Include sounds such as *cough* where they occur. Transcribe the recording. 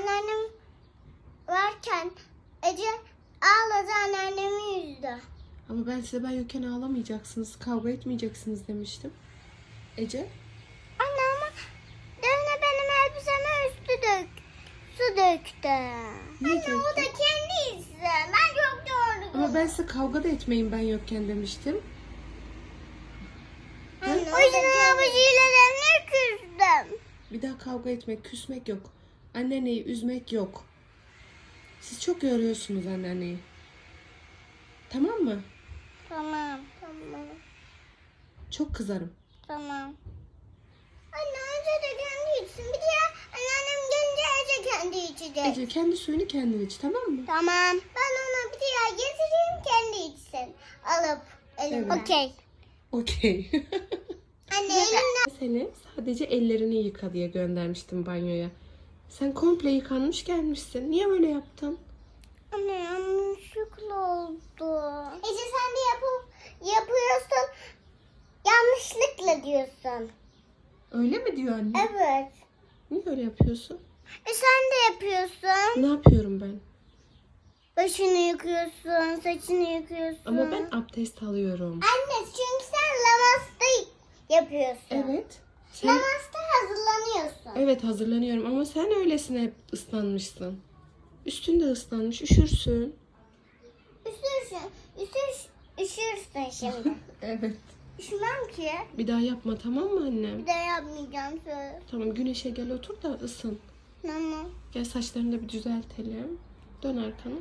anneannem varken Ece ağladı anneannemi yüzdü. Ama ben size ben yokken ağlamayacaksınız, kavga etmeyeceksiniz demiştim. Ece? Anne ama Defne benim elbiseme üstü dök. Su döktü. Niye Anne o da döktü? kendi hissi. Ben çok doğru. Ama ben size kavga da etmeyin ben yokken demiştim. o yüzden abiciyle Defne küstüm. Bir daha kavga etmek, küsmek yok. Anneanneyi üzmek yok. Siz çok yoruyorsunuz anneanneyi. Tamam mı? Tamam tamam Çok kızarım. tamam. Anne önce de kendi içsin. Bir de anneannem gelince Ece kendi içecek. Ece kendi suyunu kendin iç tamam mı? Tamam. Ben ona bir diğer getireyim kendi içsin. Alıp elimden. Evet. Okey. Okey. Anne *laughs* elimden. Seni sadece ellerini yıka diye göndermiştim banyoya. Sen komple yıkanmış gelmişsin. Niye böyle yaptın? Anne yanlışlıkla oldu. Ece sen de yapı yapıyorsun. Yanlışlıkla diyorsun. Öyle mi diyor anne? Evet. Niye öyle yapıyorsun? E sen de yapıyorsun. Ne yapıyorum ben? Başını yıkıyorsun, saçını yıkıyorsun. Ama ben abdest alıyorum. Anne çünkü sen lamasta yapıyorsun. Evet. Sen... Lamasta. Evet hazırlanıyorum ama sen öylesine hep ıslanmışsın. Üstün de ıslanmış. Üşürsün. Üşürsün, üşür, üşürsün şimdi. *laughs* Evet. Üşümem ki. Bir daha yapma tamam mı annem? Bir de yapmayacağım söz. Tamam güneşe gel otur da ısın. Tamam. Gel saçlarını da bir düzeltelim. Dön arkanı.